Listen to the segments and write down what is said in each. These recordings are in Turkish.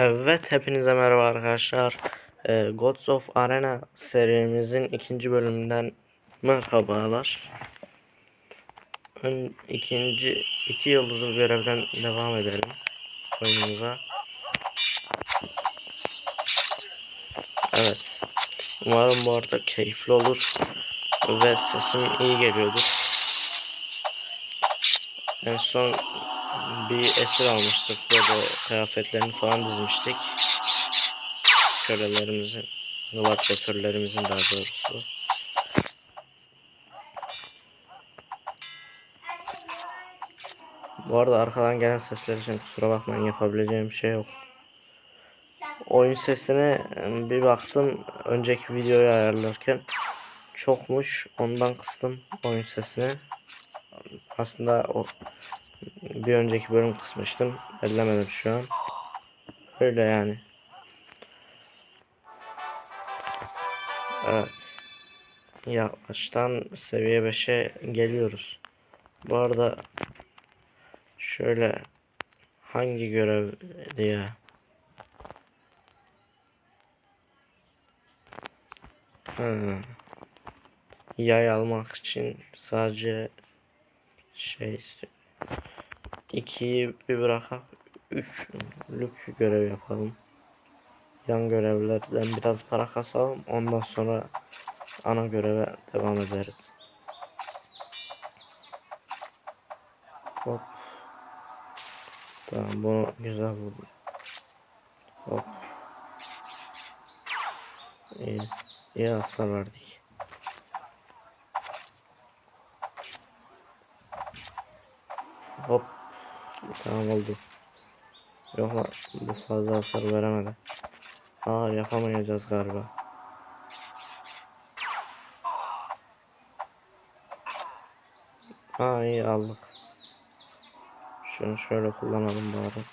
Evet hepinize merhaba arkadaşlar. Ee, Gods of Arena serimizin ikinci bölümünden merhabalar. Ön, ikinci iki yıldızlı görevden devam edelim oyunumuza. Evet. Umarım bu arada keyifli olur ve sesim iyi geliyordur. En son bir esir almıştık böyle kıyafetlerini falan dizmiştik. Kölelerimizin, gladyatörlerimizin daha doğrusu. Bu arada arkadan gelen sesler için kusura bakmayın yapabileceğim bir şey yok. Oyun sesine bir baktım önceki videoyu ayarlarken çokmuş ondan kıstım oyun sesini. Aslında o bir önceki bölüm kısmıştım. Ellemedim şu an. Öyle yani. Evet. Yavaştan seviye 5'e geliyoruz. Bu arada şöyle hangi görev diye. Yay almak için sadece şey istiyorum. 2'yi bir bırakıp 3'lük görev yapalım. Yan görevlerden biraz para kasalım. Ondan sonra ana göreve devam ederiz. Hop. Tamam bunu güzel buldum. Hop. İyi. İyi hasar verdik. Hop. Tamam oldu. Yok bu fazla hasar veremedi. Aa yapamayacağız galiba. Aa iyi aldık. Şunu şöyle kullanalım bari.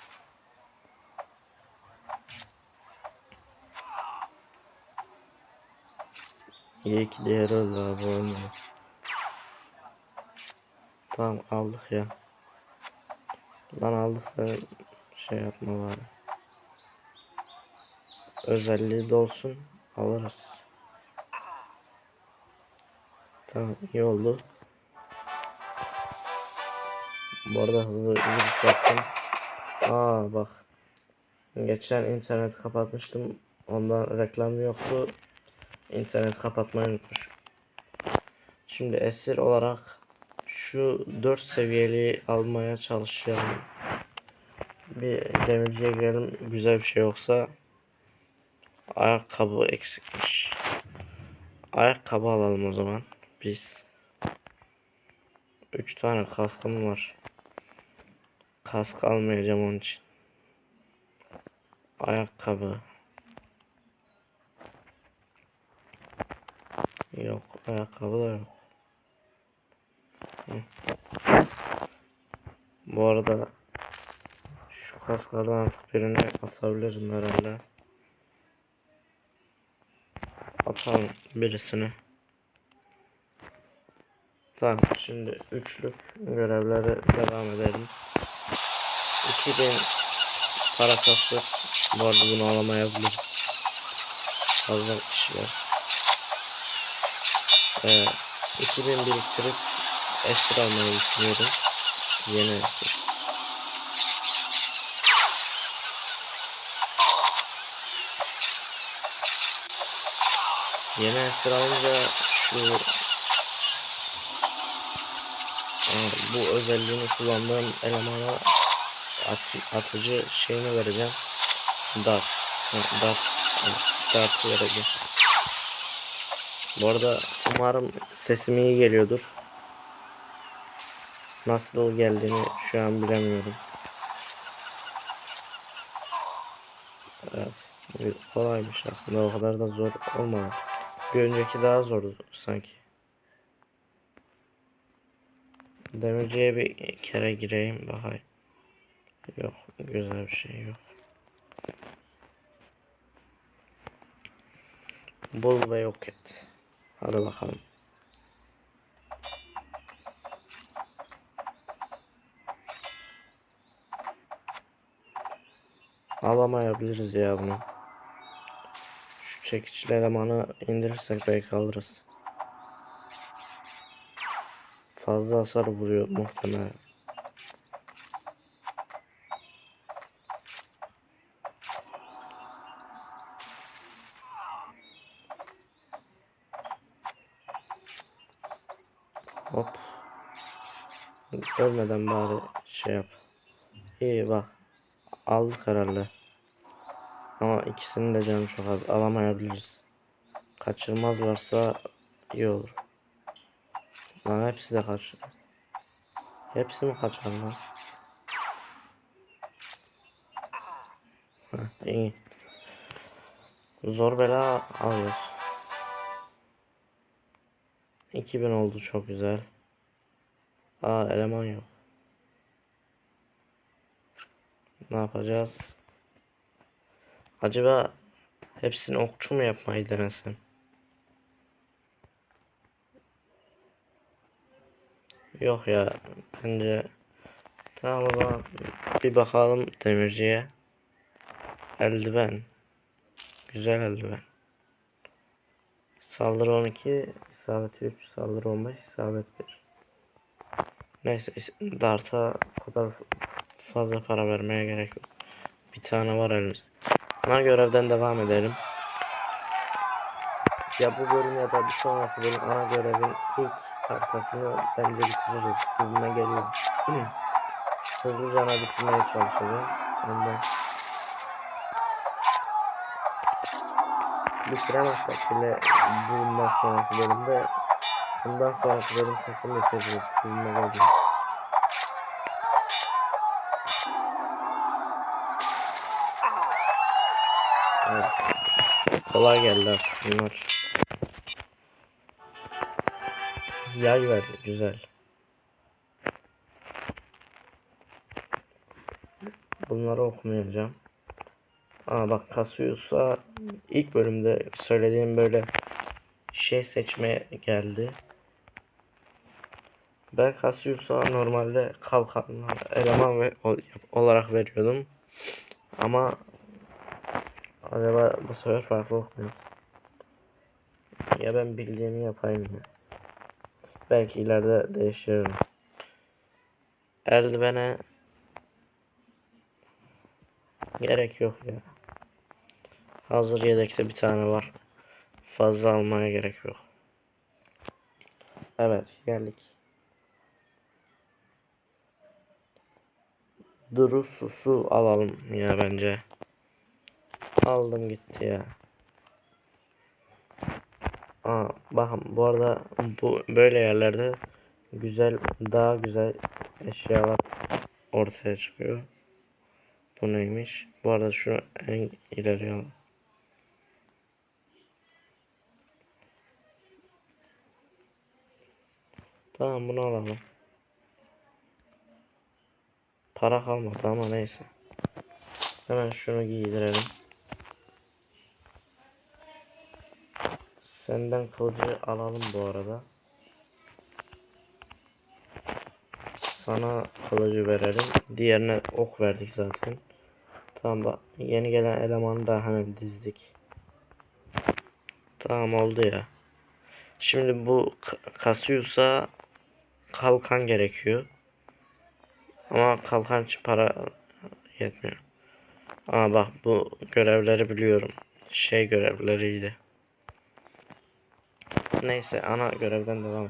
İyi ki diğeri öldü abi olmadı. Tamam aldık ya. Lan aldık da şey yapma bari. Özelliği de olsun alırız. Tamam iyi oldu. Bu arada hızlı giriş yaptım. Aa bak. Geçen internet kapatmıştım. Ondan reklam yoktu. İnternet kapatmayı unutmuşum. Şimdi esir olarak şu 4 seviyeli almaya çalışıyorum. Bir demirciye girelim. Güzel bir şey yoksa ayakkabı eksikmiş. Ayakkabı alalım o zaman biz. 3 tane kaskım var. Kask almayacağım onun için. Ayakkabı. Yok ayakkabı da yok. Bu arada şu kasklardan artık birini atabilirim herhalde. Atalım birisini. Tamam şimdi üçlük görevlere devam edelim. 2000 para kastık. Bu arada bunu alamayabiliriz. Fazla kişi var. Ee, 2000 biriktirip esir almayı düşünüyorum. Yeni esir. Yeni esir alınca şu Aa, bu özelliğini kullandığım elemana at, atıcı şeyini vereceğim. Dart. Dart. ha, Dart'ı vereceğim. Bu arada umarım sesim iyi geliyordur. Nasıl geldiğini şu an bilemiyorum. Evet. Kolaymış aslında o kadar da zor olmadı. Bir önceki daha zordu sanki. Demirciye bir kere gireyim bakayım. Yok güzel bir şey yok. Bul ve yok et. Hadi bakalım. Alamayabiliriz ya bunu. Şu çekiçli elemanı indirirsek belki alırız. Fazla hasar vuruyor muhtemelen. Hop. Ölmeden bari şey yap. İyi bak. Aldık herhalde. Ama ikisinin de canı çok az. Alamayabiliriz. Kaçırmazlarsa iyi olur. Lan hepsi de kaç. Hepsi mi kaçar lan? Heh. Zor bela alıyoruz. 2000 oldu çok güzel. Aa eleman yok. Ne yapacağız? Acaba hepsini okçu mu yapmayı denesem? Yok ya bence tamam o zaman bir bakalım demirciye. Eldiven. Güzel eldiven. Saldırı 12, isabet 3, saldırı 15, isabet 1. Neyse Dart'a kadar fazla para vermeye gerek yok. Bir tane var elimizde. Ana görevden devam edelim. Ya bu bölüm ya da bir sonraki bölüm ana görevin ilk haritasını bence bitiririz. Hızına geliyor. Hızlıca ana bitirmeye çalışacağım. Ondan bitiremezsek bile bundan sonraki bölümde bundan sonraki bölüm kesin bitiririz. Hızına geliyor. Evet. Kolay geldi artık bunlar. Yay verdi güzel. Bunları okumayacağım. Aa bak Cassius'a ilk bölümde söylediğim böyle şey seçmeye geldi. Ben Cassius'a normalde kalkanlar eleman ve ol- olarak veriyordum. Ama acaba bu sefer farklı okumuyor. Ya ben bildiğimi yapayım ya. Belki ileride değiştiririm. Eldivene gerek yok ya. Hazır yedekte bir tane var. Fazla almaya gerek yok. Evet geldik. Duru susu alalım ya bence. Aldım gitti ya. Aa, bakın bu arada bu böyle yerlerde güzel daha güzel eşyalar ortaya çıkıyor. Bu neymiş? Bu arada şunu en ileriye al. Tamam bunu alalım. Para kalmadı ama neyse. Hemen şunu giydirelim. Senden kılıcı alalım bu arada. Sana kılıcı verelim. Diğerine ok verdik zaten. Tamam bak yeni gelen elemanı da hemen dizdik. Tamam oldu ya. Şimdi bu Ka- Cassius'a kalkan gerekiyor. Ama kalkan için para yetmiyor. Aa bak bu görevleri biliyorum. Şey görevleriydi. Neyse ana görevden devam.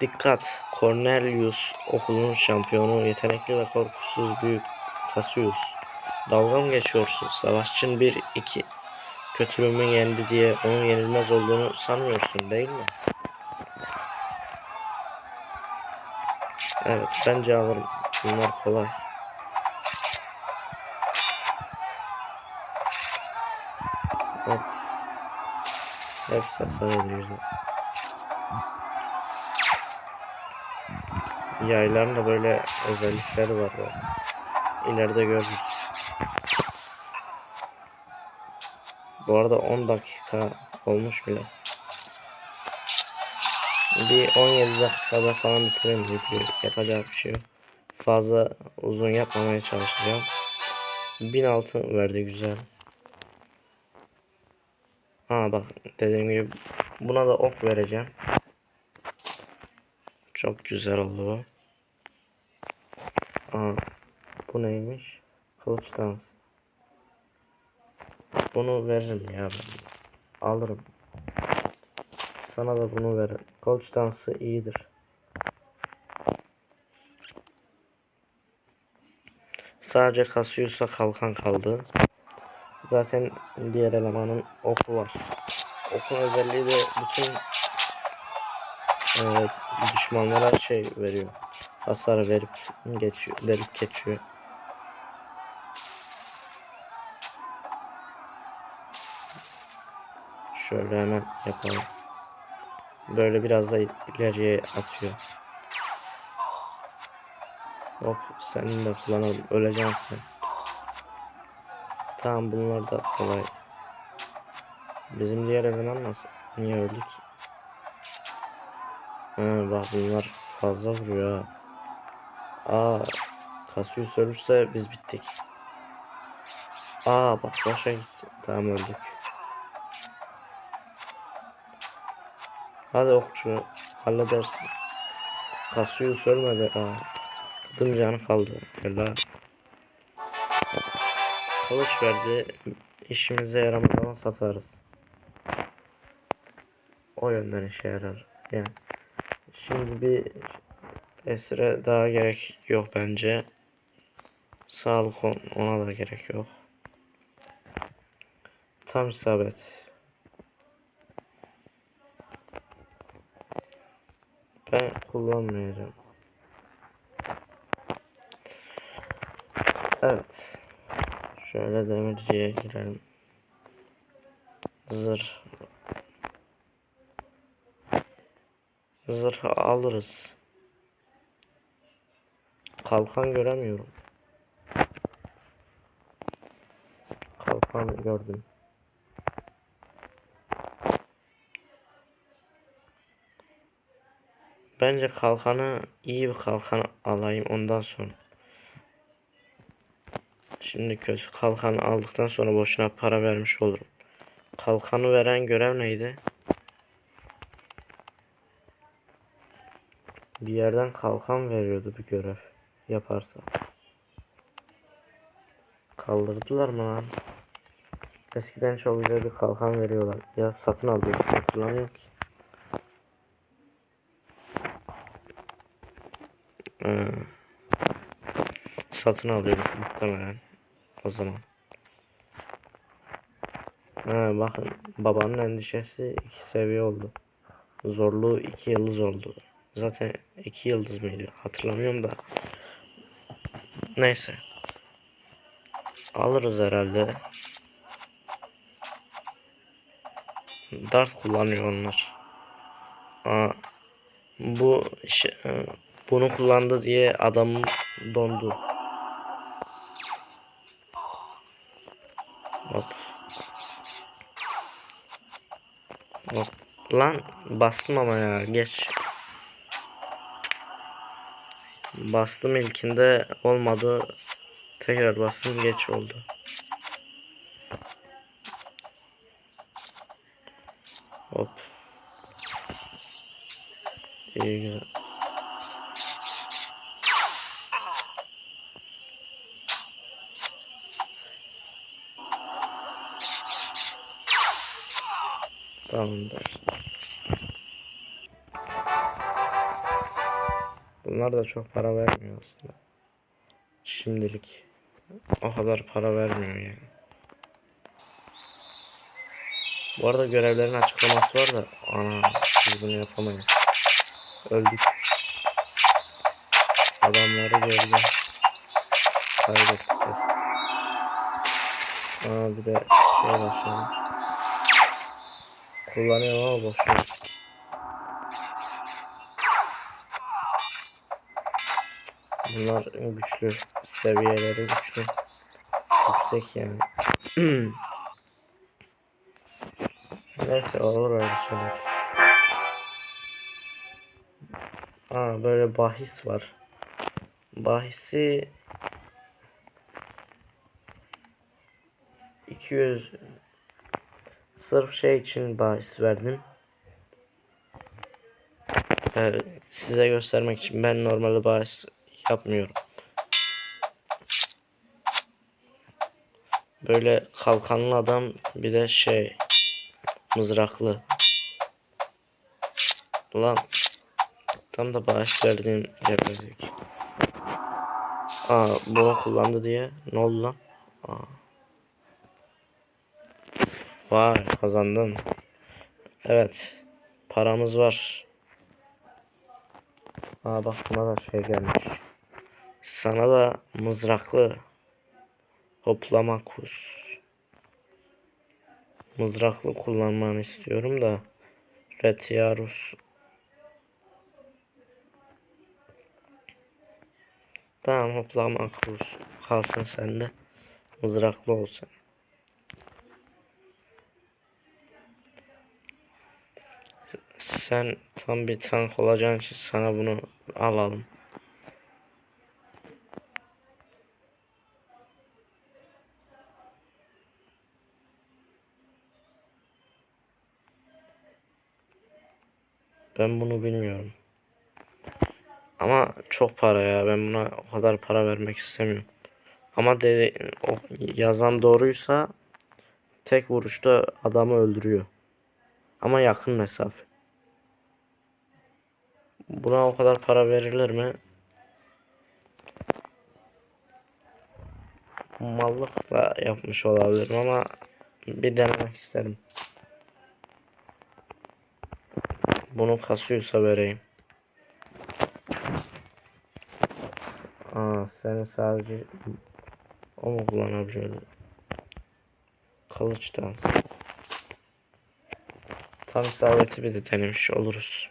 Dikkat! Cornelius okulun şampiyonu, yetenekli ve korkusuz büyük Cassius. Dalga mı geçiyorsun? Savaşçın 1 2 kötülüğümü yendi diye onun yenilmez olduğunu sanmıyorsun değil mi? Evet bence alırım. Bunlar kolay. Hop. Hepsi hasar ediyor. Yayların da böyle özellikleri var. Bak. İleride görürüz. Bu arada 10 dakika olmuş bile. Bir 17 dakikada falan bitirelim videoyu. Yapacak bir şey yok. Fazla uzun yapmamaya çalışacağım. 1000 altın verdi güzel. Ha bak dediğim gibi buna da ok vereceğim. Çok güzel oldu. Aa, bu neymiş? Kılıç dans. Bunu veririm ya ben. Alırım. Sana da bunu veririm. Kılıç dansı iyidir. Sadece Cassius'a kalkan kaldı. Zaten diğer elemanın oku var. Okun özelliği de bütün e, düşmanlara şey veriyor. Hasar verip geçiyor, delip geçiyor. Şöyle hemen yapalım. Böyle biraz da ileriye atıyor. Hop senin de kullanalım. Öleceksin. Tamam bunlar da kolay. Bizim diğer eleman nasıl? Niye öldü Ha, bak bunlar fazla vuruyor ha. Aa, Cassius ölürse biz bittik. Aa bak başa gitti. Tamam öldük. Hadi okçu halledersin. Cassius ölmedi. Aa, kıdım canı kaldı. Helal. Kılıç verdi. İşimize yaramaz ama satarız. O yönden işe yarar. Yani şimdi bir esire daha gerek yok bence. Sağlık on- ona da gerek yok. Tam isabet. Ben kullanmayacağım. Evet. Şöyle demirciye girelim. Zırh. Zırh alırız. Kalkan göremiyorum. Kalkan gördüm. Bence kalkanı iyi bir kalkan alayım ondan sonra. Şimdi kötü kalkanı aldıktan sonra boşuna para vermiş olurum. Kalkanı veren görev neydi? Bir yerden kalkan veriyordu bir görev yaparsa. Kaldırdılar mı lan? Eskiden çok güzel bir kalkan veriyorlar. Ya satın alıyorduk hatırlamıyorum ki. Ee, satın alıyorduk muhtemelen o zaman. Ha, bakın babanın endişesi iki seviye oldu. Zorluğu iki yıldız oldu. Zaten iki yıldız mıydı? Hatırlamıyorum da. Neyse. Alırız herhalde. Dart kullanıyor onlar. Aa, bu şey, e, bunu kullandı diye adam dondu. Hop. Hop. Lan bastım ama ya geç. Bastım ilkinde olmadı. Tekrar bastım geç oldu. Hop. İyi güzel. Tamamdır. Bunlar da çok para vermiyor aslında. Şimdilik o kadar para vermiyor yani. Bu arada görevlerin açıklaması var da ana biz bunu yapamayız. Öldük. Adamları gördüm. Kaybettik. Aa bir de şey başladı. Kullanıyorum ama boşuna. Bunlar güçlü. Seviyeleri güçlü. Yüksek yani. Neyse olur öyle şeyler. Aa böyle bahis var. Bahisi 200 sırf şey için bahis verdim. Ee, size göstermek için ben normalde bahis yapmıyorum. Böyle kalkanlı adam bir de şey mızraklı. Ulan tam da bağış verdiğim geberdik. Aa bunu kullandı diye ne oldu lan? Aa. Vay kazandım. Evet paramız var. Aa bak buna da şey gelmiş. Sana da mızraklı hoplama kus. Mızraklı kullanmanı istiyorum da Retiarus Tamam hoplama kus kalsın sende. Mızraklı olsun. Sen tam bir tank olacağın için sana bunu alalım. Ben bunu bilmiyorum. Ama çok para ya. Ben buna o kadar para vermek istemiyorum. Ama de, o yazan doğruysa tek vuruşta adamı öldürüyor. Ama yakın mesafe. Buna o kadar para verilir mi? Mallıkla yapmış olabilirim ama bir denemek isterim. Bunu kasıyorsa vereyim. Aa, seni sadece o mu kullanabiliyordu? Kılıç dans. Tam isabeti bir de denemiş oluruz.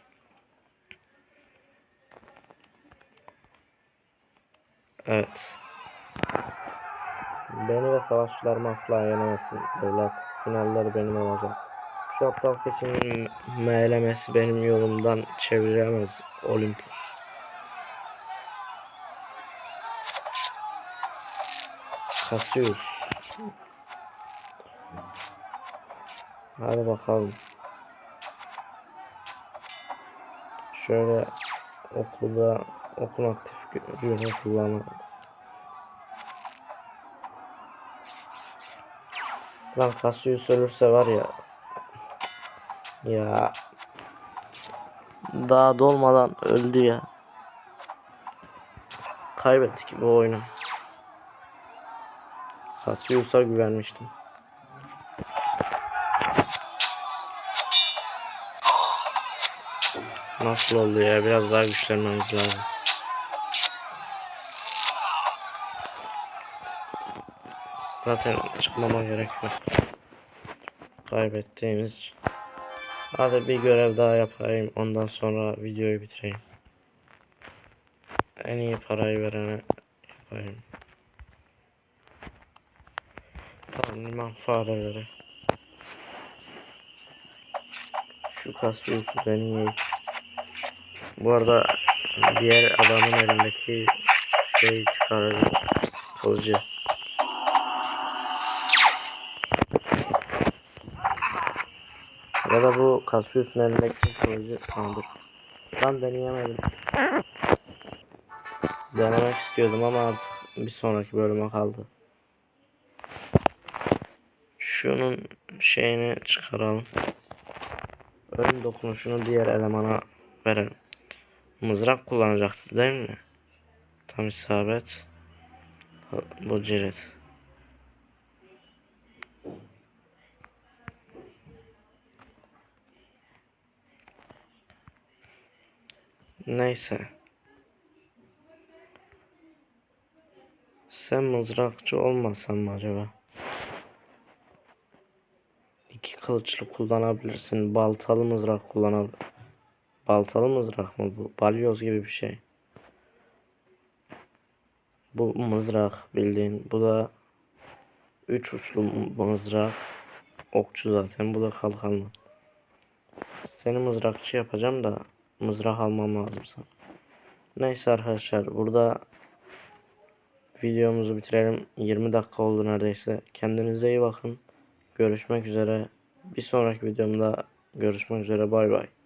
Evet. Beni ve savaşçılarımı asla yenemezsin evlat. Finaller benim olacak. Keçinin meğlemesi benim yolumdan çeviremez Olympus. Kasıyoruz. Hadi bakalım. Şöyle okulda okul aktif görünü kullanalım. Lan Cassius ölürse var ya. Ya. Daha dolmadan öldü ya. Kaybettik bu oyunu. Cassius'a güvenmiştim. Nasıl oldu ya? Biraz daha güçlenmemiz lazım. Zaten çıkmama gerek yok. Kaybettiğimiz için. Hadi bir görev daha yapayım. Ondan sonra videoyu bitireyim. En iyi parayı verene yapayım. Tamam liman fareleri. Şu kasıyorsu deneyeyim. Bu arada diğer adamın elindeki şey çıkaracağım. Kılıcı. Ya da bu kasıyorsun elindeki kılıcı kaldır. Ben deneyemedim. Denemek istiyordum ama artık bir sonraki bölüme kaldı. Şunun şeyini çıkaralım. Ön dokunuşunu diğer elemana verelim. Mızrak kullanacaktı değil mi? Tam isabet. Bu cirit. Neyse. Sen mızrakçı olmasan mı acaba? İki kılıçlı kullanabilirsin. Baltalı mızrak kullanabilir. Baltalı mızrak mı bu? Balyoz gibi bir şey. Bu mızrak bildiğin. Bu da üç uçlu mızrak. Okçu zaten. Bu da kalkanlı. Seni mızrakçı yapacağım da mızrak almam lazım sana. Neyse arkadaşlar burada videomuzu bitirelim. 20 dakika oldu neredeyse. Kendinize iyi bakın. Görüşmek üzere. Bir sonraki videomda görüşmek üzere. Bay bay.